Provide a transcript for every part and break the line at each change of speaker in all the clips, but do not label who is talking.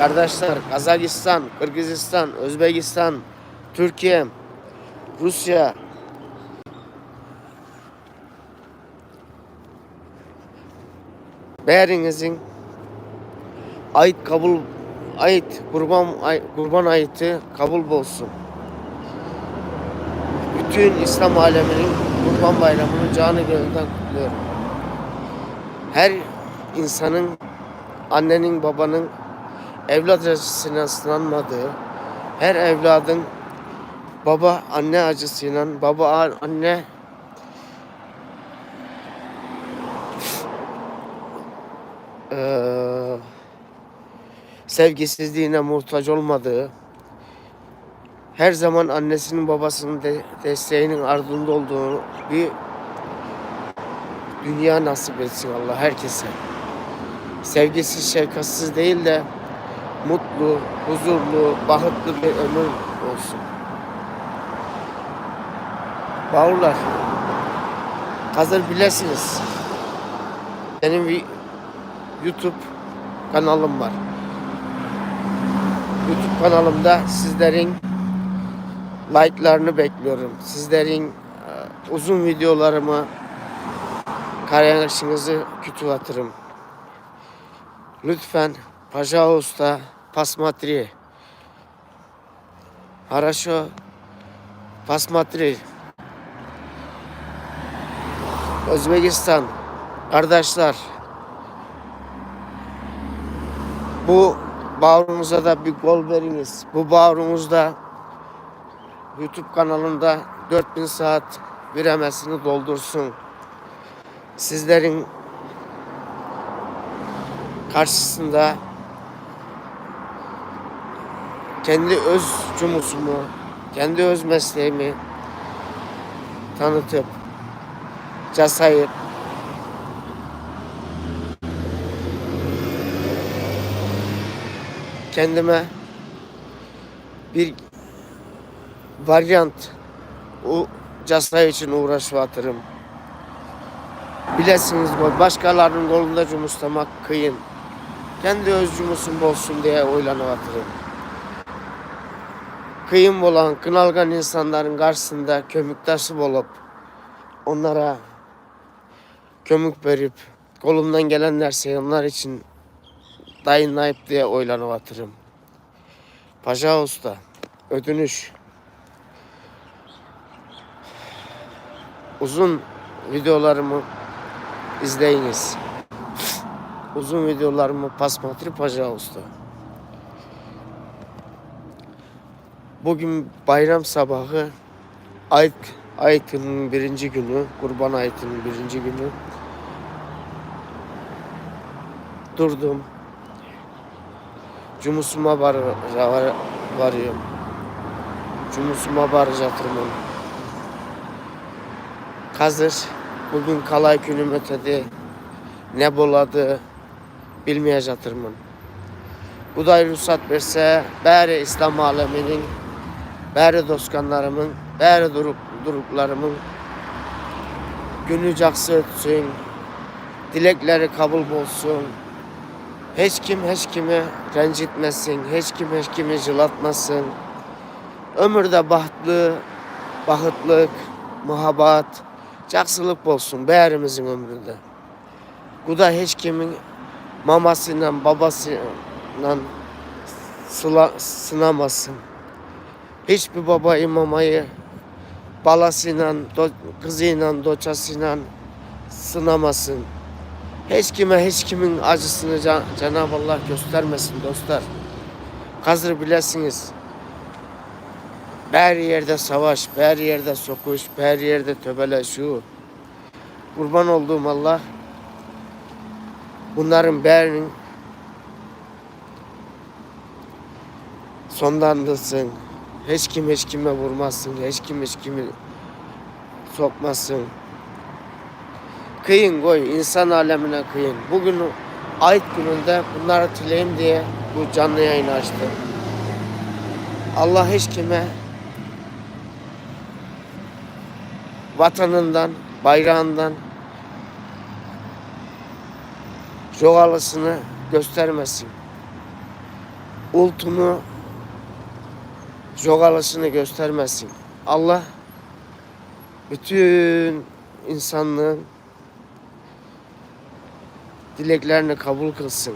kardeşler Kazakistan, Kırgızistan, Özbekistan, Türkiye, Rusya, Berinizin ait kabul ait kurban ay, kurban ayeti kabul olsun. Bütün İslam aleminin kurban bayramını canı gönülden kutluyorum. Her insanın annenin babanın evlat acısına sınanmadığı, her evladın baba anne acısıyla, baba anne eee, sevgisizliğine muhtaç olmadığı, her zaman annesinin babasının de, desteğinin ardında olduğu bir dünya nasip etsin Allah herkese. Sevgisiz, şefkatsiz değil de mutlu, huzurlu, bahtlı bir ömür olsun. Bağırlar. Hazır bilesiniz. Benim bir YouTube kanalım var. YouTube kanalımda sizlerin like'larını bekliyorum. Sizlerin e, uzun videolarımı karşınızı kütüvatırım. Lütfen Пожалуйста, посмотри. Хорошо. Посмотри. Özbekistan kardeşler bu bağrınıza da bir gol veriniz. Bu bağrınızda YouTube kanalında 4000 saat viremesini doldursun. Sizlerin karşısında kendi öz cumusumu, kendi öz mesleğimi tanıtıp, casayıp, kendime bir varyant o casay için uğraşıvatırım. Bilesiniz bu başkalarının kolunda cumuslamak kıyın. Kendi öz cumusum olsun diye oylanıvatırım. Kıyım olan kınalgan insanların karşısında kömük taşı olup onlara kömük verip kolumdan gelen derse onlar için dayınlayıp diye oylanıvatırım. Paşa Usta, ödünüş. Uzun videolarımı izleyiniz. Uzun videolarımı Pasmatri Paşa Usta. Bugün bayram sabahı Ayt Ayt'ın birinci günü, Kurban Ayt'ın birinci günü. Durdum. Cumusuma var, var, varıyorum. Cumusuma varacatırım. Hazır. Bugün kalay günüm ötedi. Ne boladı bilmeyecektirmin. Bu da ruhsat verse bari İslam aleminin, bari dostkanlarımın, bari duruk, duruklarımın günü caksı ötsün, dilekleri kabul olsun. Hiç kim hiç kimi rencitmesin, hiç kim hiç kimi jılatmasın. Ömürde bahtlı, bahıtlık, muhabat, caksılık olsun bärimizin ömründe. Bu da hiç kimin mamasıyla babasıyla sıla, sınamasın. Hiçbir baba imamayı balasıyla, do, kızıyla, doçasıyla sınamasın. Hiç kime hiç kimin acısını Can- Cenab-ı Allah göstermesin dostlar. Hazır bilesiniz. Her yerde savaş, her yerde sokuş, her yerde töbele şu. Kurban olduğum Allah bunların birinin sonlandılsın. Hiç kim hiç kime vurmasın, hiç kim hiç kimi sokmasın. Kıyın koy, insan alemine kıyın. Bugün ait gününde bunları tileyim diye bu canlı yayın açtım. Allah hiç kime vatanından, bayrağından jogalısını göstermesin. ultunu jogalısını göstermesin. Allah bütün insanlığın dileklerini kabul kılsın.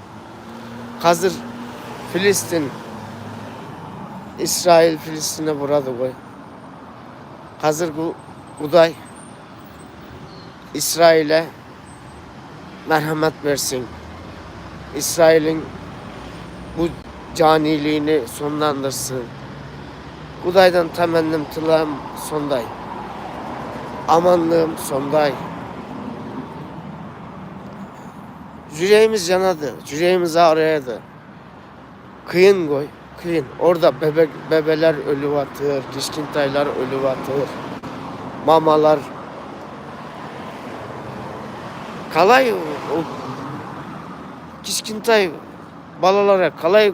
Hazır Filistin İsrail Filistin'e burada koy. Hazır bu Uday İsrail'e merhamet versin. İsrail'in bu caniliğini sonlandırsın. Uday'dan temennim tılağım sonday. Amanlığım sonday. Yüreğimiz yanadı, yüreğimiz ağrıyadı. Kıyın koy, kıyın. Orada bebek, bebeler ölü atır, kişkintaylar ölü atır. Mamalar. Kalay o kişkintay balalara kalay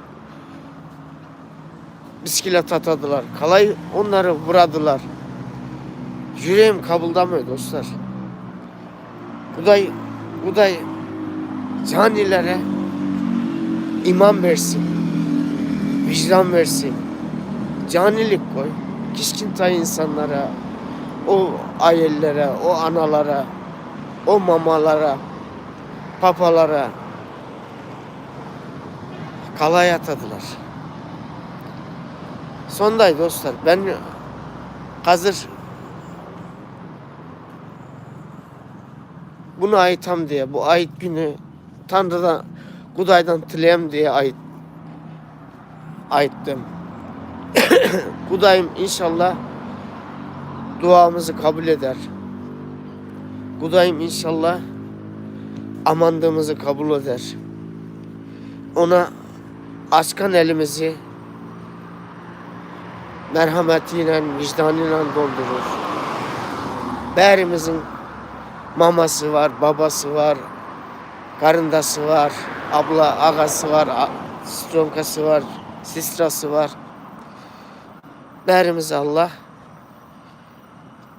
bisiklet atadılar. Kalay onları vuradılar. Yüreğim kabıldamıyor dostlar. Kuday, Kuday canilere iman versin. Vicdan versin. Canilik koy. Kişkintay insanlara, o ailelere, o analara, o mamalara, papalara kalay atadılar. Sonday dostlar. Ben hazır bunu ayıtam diye, bu ayet günü Tanrı'dan, Kuday'dan tileyem diye ayet ayıttım. Kudayım inşallah duamızı kabul eder. Kudayım inşallah amandığımızı kabul eder. Ona açkan elimizi merhametiyle, vicdanıyla doldurur. Berimizin maması var, babası var, karındası var, abla, ağası var, stronkası var, sistrası var. Berimize Allah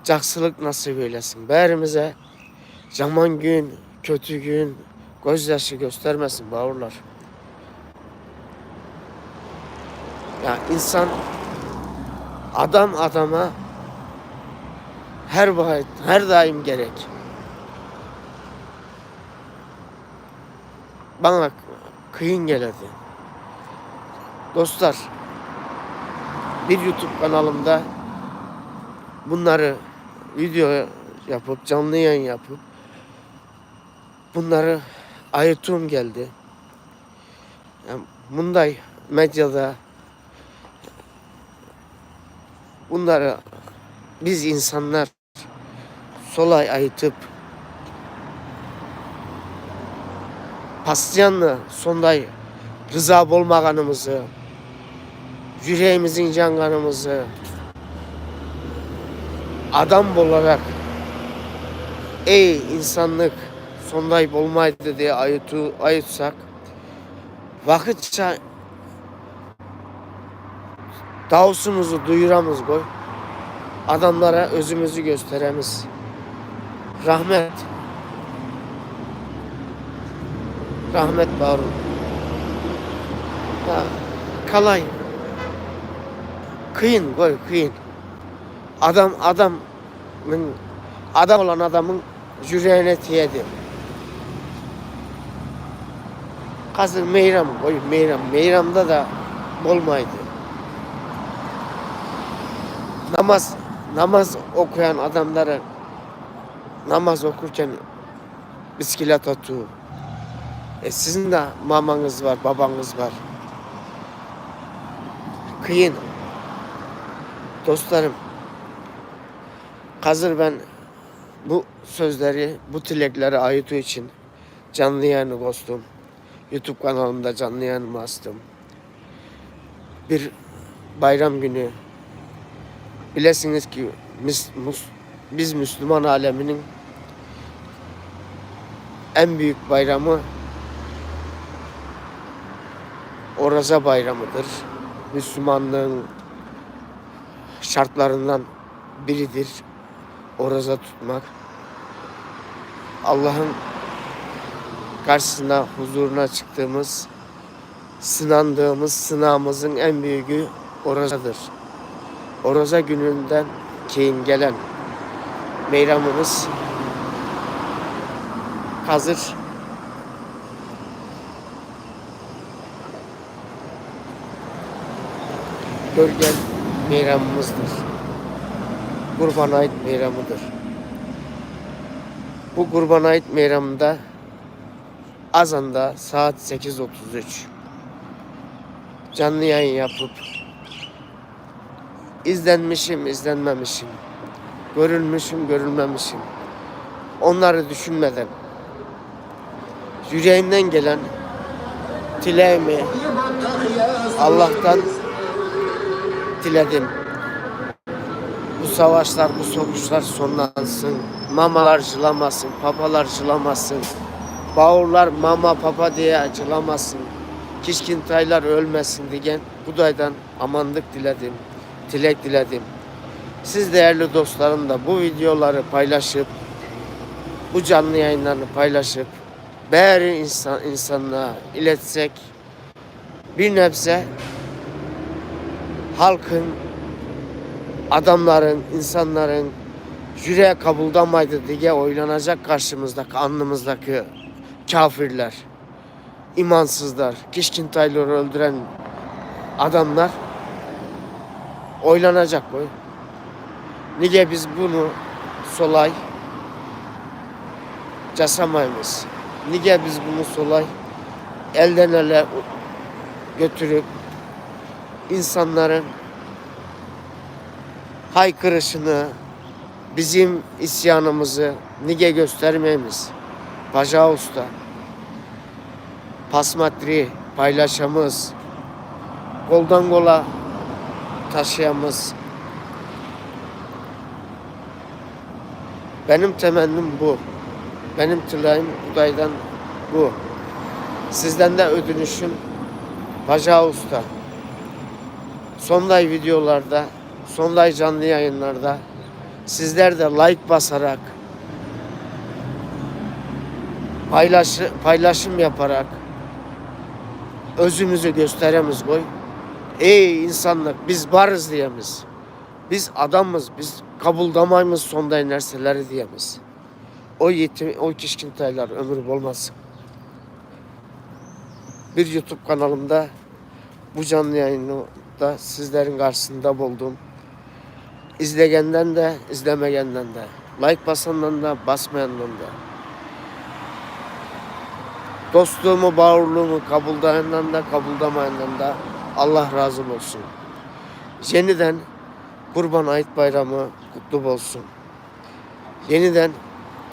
caksılık nasip eylesin. Berimize zaman gün, kötü gün, gözyaşı göstermesin bağırlar. Ya insan adam adama her vakit, her daim gerek. Bana kıyın geledi. Dostlar, bir YouTube kanalımda bunları video yapıp canlı yayın yapıp bunları ayırtığım geldi. Yani bunday medyada bunları biz insanlar solay ayıtıp pasyanlı sonday rıza olmaganımızı yüreğimizin canganımızı adam olarak ey insanlık sonday olmaydı diye ayıtı, ayıtsak vakitçe davusumuzu duyuramız koy. Adamlara özümüzü gösteremiz. Rahmet. Rahmet. Ya, kalay. Kıyın koy kıyın. Adam adamın adam olan adamın yüreğine tiyedi. Kazın meyram koy meyram. Meyramda da olmaydı. Namaz namaz okuyan adamlara namaz okurken bisiklet atıyor. E sizin de mamanız var, babanız var. Kıyın. Dostlarım, hazır ben bu sözleri, bu tilekleri ayıtı için canlı yayını kostum. YouTube kanalımda canlı yayınımı açtım. Bir bayram günü bilesiniz ki mus- biz Müslüman aleminin en büyük bayramı Oraza bayramıdır. Müslümanlığın şartlarından biridir. Oraza tutmak. Allah'ın karşısına, huzuruna çıktığımız sınandığımız sınavımızın en büyüğü Oroza'dır. Oroza gününden keyin gelen meyramımız hazır bölgen meyramımızdır. Kurban Ait meyramıdır. Bu Kurban Ait meyramında Azan'da saat 8.33 canlı yayın yapıp izlenmişim, izlenmemişim, görülmüşüm, görülmemişim. Onları düşünmeden yüreğimden gelen dileğimi Allah'tan diledim. Bu savaşlar, bu sokuşlar sonlansın. Mamalar cılamasın, papalar cılamasın. Bağırlar mama papa diye acılamasın. Kişkintaylar ölmesin diyen Buday'dan amanlık diledim. Dilek diledim. Siz değerli dostlarım da bu videoları paylaşıp bu canlı yayınlarını paylaşıp değerli insan, insanlığa iletsek bir nebze halkın, adamların, insanların yüreğe kabuldamaydı diye oylanacak karşımızdaki, alnımızdaki kafirler, imansızlar, kişkintayları öldüren adamlar oylanacak bu. Niye biz bunu solay casamayız? Niye biz bunu solay elden ele götürüp insanların haykırışını, bizim isyanımızı niye göstermemiz? Paşa Usta, pasmatri paylaşamız, koldan kola taşıyamız. Benim temennim bu. Benim dileğim Kuday'dan bu. Sizden de ödünüşüm Paşa Usta. Sonday videolarda, sonday canlı yayınlarda sizler de like basarak paylaşı, paylaşım yaparak özümüzü gösteremiz koy. Ey insanlık biz varız diyemiz. Biz adamız, biz kabuldamayımız sonday nerseleri diyemiz. O yetim, o kişkintaylar ömür olmasın. Bir YouTube kanalımda bu canlı yayını da sizlerin karşısında buldum. İzlegenden de, izlemegenden de, like basandan da, basmayandan da. Dostluğumu, bağırlığımı kabuldayandan da, kabuldamayandan da Allah razı olsun. Yeniden Kurban Ait Bayramı kutlu olsun. Yeniden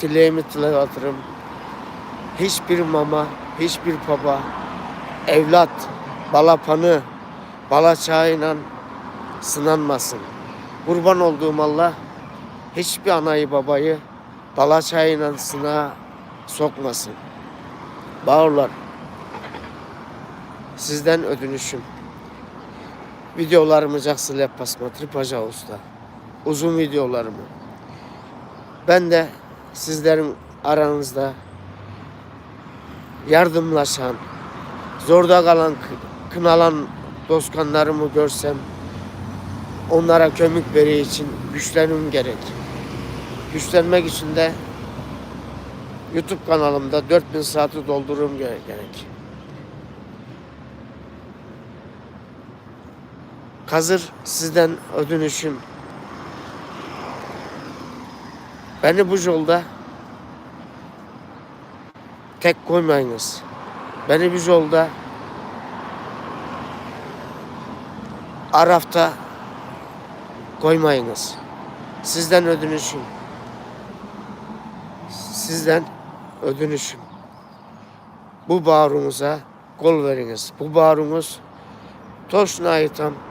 dileğimi dile atırım. Hiçbir mama, hiçbir baba, evlat, balapanı, bala çağıyla sınanmasın. Kurban olduğum Allah hiçbir anayı babayı bala çayıyla sınağa sokmasın. Bağırlar. Sizden ödünüşüm. Videolarımı caksıl yapmasma Tripaja Usta. Uzun videolarımı. Ben de sizlerin aranızda yardımlaşan, zorda kalan, kı- kınalan dostkanlarımı görsem onlara kömük veri için güçlenmem gerek. Güçlenmek için de YouTube kanalımda 4000 saati doldururum gere- gerek. Hazır sizden ödünüşüm. Beni bu yolda tek koymayınız. Beni bu yolda Araf'ta koymayınız. Sizden ödünüşüm. Sizden ödünüşüm. Bu bağrınıza kol veriniz. Bu bağrınız toşuna aitam.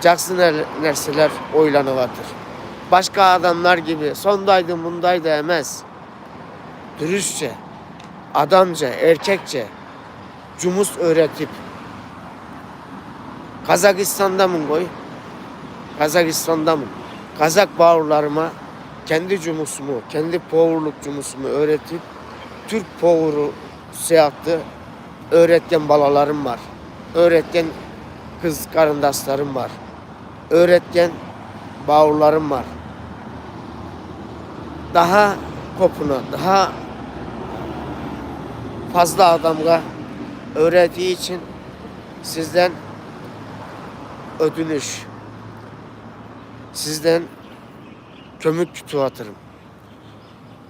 Caksı ner- nerseler oylanıvatır. Başka adamlar gibi sondaydı bundaydı emez. Dürüstçe, adamca, erkekçe cumus öğretip Kazakistan'da mı koy? Kazakistan'da mı? Kazak bağırlarıma kendi cumusumu, kendi povurluk cumusumu öğretip Türk povuru seyahatı öğretken balalarım var. Öğretken kız karındaşlarım var. Öğretken bağırlarım var. Daha kopuna, daha fazla adamga öğrettiği için sizden ödünüş, sizden kömük kütüğü atırım.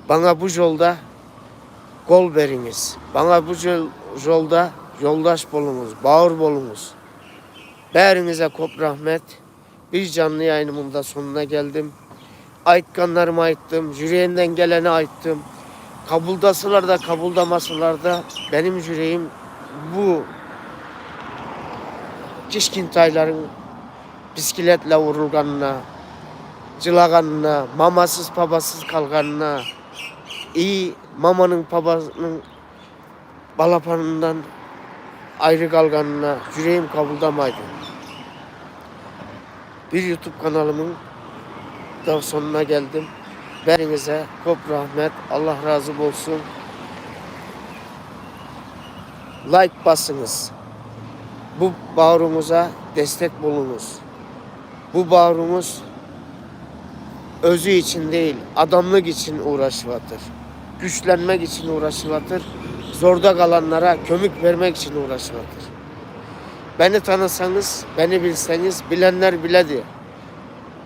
Bana bu yolda kol veriniz. Bana bu yol- yolda yoldaş bolunuz, bağır bolunuz. Bərinize kop rahmet. Bir canlı yayınımın da sonuna geldim. Aytkanlarımı ayttım, yüreğinden geleni ayttım. Kabuldasılar da kabuldamasılar da benim yüreğim bu kişkintayların bisikletle vurulganına, cılağanına, mamasız babasız kalganına, iyi mamanın babasının balapanından ayrı kalganına yüreğim kabuldamaydı. Bir YouTube kanalımın da sonuna geldim. Berinize kop rahmet, Allah razı olsun. Like basınız. Bu bağrımıza destek bulunuz. Bu bağrımız özü için değil, adamlık için uğraşıvatır. Güçlenmek için uğraşıvatır. Zorda kalanlara kömük vermek için uğraşıvatır. Beni tanısanız, beni bilseniz, bilenler biledi.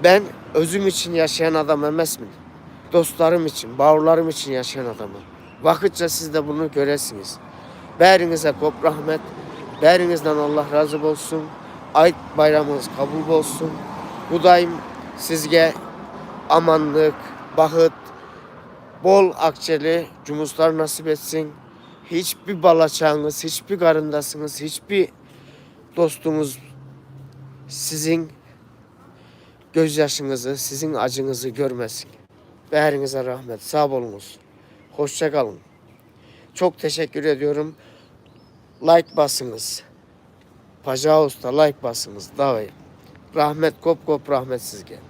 Ben özüm için yaşayan adam emez mi? Dostlarım için, bağırlarım için yaşayan adamım. Vakitçe siz de bunu göresiniz. Bərinize kop rahmet, bərinizden Allah razı olsun. Ayt bayramınız kabul olsun. Bu daim sizge amanlık, bahıt, bol akçeli cumuslar nasip etsin. Hiçbir balaçağınız, hiçbir karındasınız, hiçbir dostunuz sizin gözyaşınızı, sizin acınızı görmesin. Beherinize rahmet, sağ olunuz. Hoşça kalın. Çok teşekkür ediyorum. Like basınız. Paja Usta like basınız. Davay. Rahmet kop kop rahmet sizge.